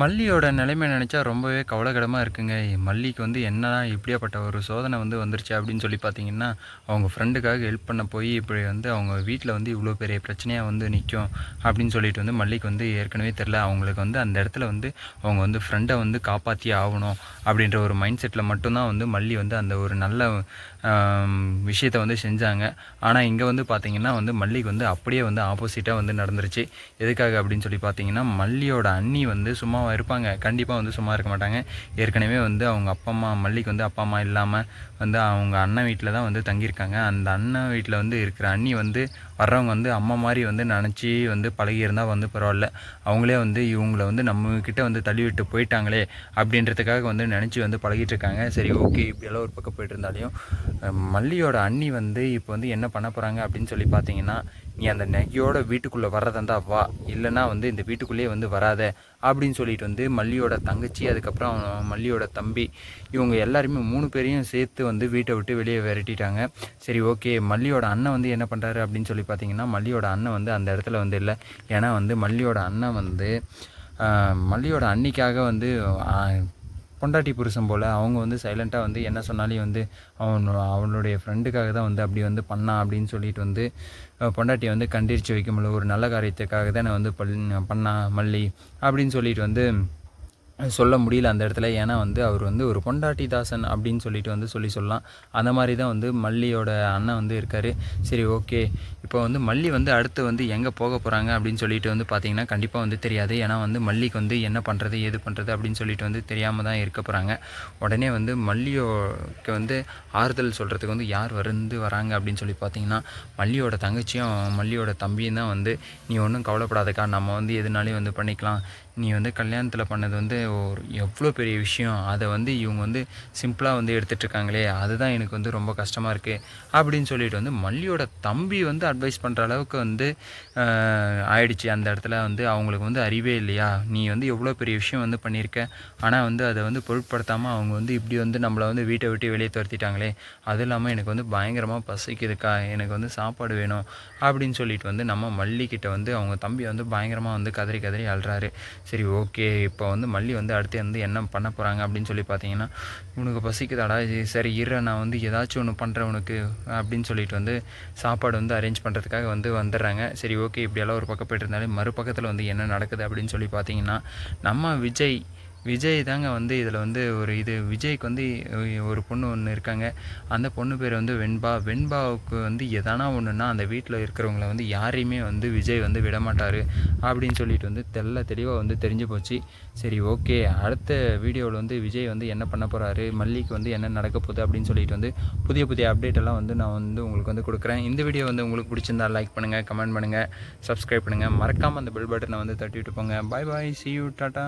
மல்லியோட நிலைமை நினச்சா ரொம்பவே கவலைக்கிடமாக இருக்குங்க. மல்லிக்கு வந்து என்னடா இப்படியாப்பட்ட ஒரு சோதனை வந்து வந்துருச்சு அப்படின்னு சொல்லி பார்த்தீங்கன்னா அவங்க ஃப்ரெண்டுக்காக ஹெல்ப் பண்ண போய் இப்படி வந்து அவங்க வீட்டில் வந்து இவ்வளோ பெரிய பிரச்சனையாக வந்து நிற்கும் அப்படின்னு சொல்லிட்டு வந்து மல்லிக்கு வந்து ஏற்கனவே தெரில அவங்களுக்கு வந்து அந்த இடத்துல வந்து அவங்க வந்து ஃப்ரெண்டை வந்து காப்பாற்றி ஆகணும் அப்படின்ற ஒரு மைண்ட் செட்டில் மட்டும்தான் வந்து மல்லி வந்து அந்த ஒரு நல்ல விஷயத்தை வந்து செஞ்சாங்க. ஆனால் இங்கே வந்து பார்த்தீங்கன்னா வந்து மல்லிக்கு வந்து அப்படியே வந்து ஆப்போசிட்டாக வந்து நடந்துருச்சு. எதுக்காக அப்படின்னு சொல்லி பார்த்தீங்கன்னா மல்லியோட அண்ணி வந்து சும்மா அம்மாவும் இருப்பாங்க. கண்டிப்பாக வந்து சும்மா இருக்க மாட்டாங்க. ஏற்கனவே வந்து அவங்க அப்பா அம்மா மல்லிக்கு வந்து அப்பா அம்மா இல்லாமல் வந்து அவங்க அண்ணன் வீட்டில் தான் வந்து தங்கியிருக்காங்க. அந்த அண்ணன் வீட்டில் வந்து இருக்கிற அண்ணி வந்து வர்றவங்க வந்து அம்மா மாதிரி வந்து நினச்சி வந்து பழகியிருந்தால் வந்து பரவாயில்ல. அவங்களே வந்து இவங்கள வந்து நம்மக்கிட்ட வந்து தள்ளி விட்டு போயிட்டாங்களே அப்படின்றதுக்காக வந்து நினச்சி வந்து பழகிட்டுருக்காங்க. சரி ஓகே இப்படியெல்லாம் ஒரு பக்கம் போயிட்டு இருந்தாலையும் மல்லியோட அண்ணி வந்து இப்போ வந்து என்ன பண்ண போகிறாங்க அப்படின்னு சொல்லி பார்த்தீங்கன்னா நீ அந்த நகையோட வீட்டுக்குள்ளே வர்றதா வா. இல்லைன்னா வந்து இந்த வீட்டுக்குள்ளேயே வந்து வராத அப்படின்னு சொல்லிட்டு வந்து மல்லியோட தங்கச்சி அதுக்கப்புறம் மல்லியோட தம்பி இவங்க எல்லாருமே மூணு பேரையும் சேர்த்து வந்து வீட்டை விட்டு வெளியே விரட்டிட்டாங்க. சரி ஓகே மல்லியோட அண்ணன் வந்து என்ன பண்ணுறாரு அப்படின்னு சொல்லி பார்த்தீங்கன்னா மல்லியோட அண்ணன் வந்து அந்த இடத்துல வந்து இல்லை. ஏன்னா வந்து மல்லியோட அண்ணன் வந்து மல்லியோட அன்னிக்காக வந்து பொண்டாட்டி புருஷன் போல் அவங்க வந்து சைலண்ட்டாக வந்து என்ன சொன்னாலே வந்து அவன் அவனுடைய ஃப்ரெண்டுக்காக தான் வந்து அப்படி வந்து பண்ணான் அப்படின்னு சொல்லிட்டு வந்து பொண்டாட்டியை வந்து கண்டிச்சு வைக்க முடியல. ஒரு நல்ல காரியத்துக்காக தான் நான் வந்து பல் பண்ணா மல்லி அப்படின்னு சொல்லிட்டு வந்து சொல்ல முடியல அந்த இடத்துல. ஏன்னா வந்து அவர் வந்து ஒரு பொண்டாட்டி தாசன் அப்படின்னு சொல்லிட்டு வந்து சொல்லி சொல்லலாம். அந்த மாதிரி தான் வந்து மல்லியோட அண்ணன் வந்து இருக்கார். சரி ஓகே இப்போ வந்து மல்லி வந்து அடுத்து வந்து எங்கே போக போகிறாங்க அப்படின்னு சொல்லிட்டு வந்து பார்த்தீங்கன்னா கண்டிப்பாக வந்து தெரியாது. ஏன்னா வந்து மல்லிக்கு வந்து என்ன பண்ணுறது ஏது பண்ணுறது அப்படின்னு சொல்லிட்டு வந்து தெரியாமல் தான் இருக்க போகிறாங்க உடனே வந்து மல்லியோக்கு வந்து ஆறுதல் சொல்கிறதுக்கு வந்து யார் வந்து வராங்க அப்படின்னு சொல்லி பார்த்தீங்கன்னா மல்லியோட தங்கச்சியும் மல்லியோட தம்பியும் தான் வந்து நீ ஒன்றும் கவலைப்படாதக்கா நம்ம வந்து எதுனாலையும் வந்து பண்ணிக்கலாம். நீ வந்து கல்யாணத்தில் பண்ணது வந்து ஒரு எவ்வளோ பெரிய விஷயம். அதை வந்து இவங்க வந்து சிம்பிளாக வந்து எடுத்துகிட்ருக்காங்களே அதுதான் எனக்கு வந்து ரொம்ப கஷ்டமாக இருக்குது அப்படின்னு சொல்லிட்டு வந்து மல்லியோட தம்பி வந்து அட்வைஸ் பண்ணுற அளவுக்கு வந்து ஆயிடுச்சு. அந்த இடத்துல வந்து அவங்களுக்கு வந்து அறிவே இல்லையா? நீ வந்து எவ்வளோ பெரிய விஷயம் வந்து பண்ணியிருக்க? ஆனால் வந்து அதை வந்து பொருட்படுத்தாமல் அவங்க வந்து இப்படி வந்து நம்மளை வந்து வீட்டை விட்டு வெளியே துரத்திட்டாங்களே அது இல்லாமல் எனக்கு வந்து பயங்கரமாக பசிக்குதுக்கா? எனக்கு வந்து சாப்பாடு வேணும் அப்படின்னு சொல்லிட்டு வந்து நம்ம மல்லிக்கிட்ட வந்து அவங்க தம்பி வந்து பயங்கரமாக வந்து கதறி கதறி அழுறாரு. சரி ஓகே. இப்போ வந்து மல்லி வந்து அடுத்து வந்து என்ன பண்ண போகிறாங்க அப்படின்னு சொல்லி பார்த்தீங்கன்னா உனக்கு பசிக்குதாடா. இது சரி இரு நான் வந்து ஏதாச்சும் ஒன்று பண்ணுறேன் உனக்கு அப்படின்னு சொல்லிட்டு வந்து சாப்பாடு வந்து அரேஞ்ச் பண்ணுறதுக்காக வந்து வந்துடுறாங்க. சரி ஓகே. இப்படியெல்லாம் ஒரு பக்கம் போயிட்டு இருந்தாலே மறுபக்கத்தில் வந்து என்ன நடக்குது அப்படின்னு சொல்லி பார்த்தீங்கன்னா நம்ம விஜய் விஜய் தாங்க வந்து இதில் வந்து ஒரு இது. விஜய்க்கு வந்து ஒரு பொண்ணு ஒன்று இருக்காங்க. அந்த பொண்ணு பேர் வந்து வெண்பா. வெண்பாவுக்கு வந்து எதனா ஒன்றுனா அந்த வீட்டில் இருக்கிறவங்கள வந்து யாரையுமே வந்து விஜய் வந்து விடமாட்டார் அப்படின்னு சொல்லிட்டு வந்து தெல்ல தெளிவாக வந்து தெரிஞ்சு போச்சு. சரி ஓகே. அடுத்த வீடியோவில் வந்து விஜய் வந்து என்ன பண்ண போகிறாரு மல்லிக்கு வந்து என்ன நடக்க போகுது அப்படின்னு சொல்லிட்டு வந்து புதிய புதிய அப்டேட் எல்லாம் வந்து நான் வந்து உங்களுக்கு வந்து கொடுக்குறேன். இந்த வீடியோ வந்து உங்களுக்கு பிடிச்சிருந்தா லைக் பண்ணுங்கள் கமெண்ட் பண்ணுங்கள் சப்ஸ்கிரைப் பண்ணுங்கள் மறக்காமல் அந்த பெல் பட்டனை வந்து தட்டி விட்டு போங்க. Bye bye see you tata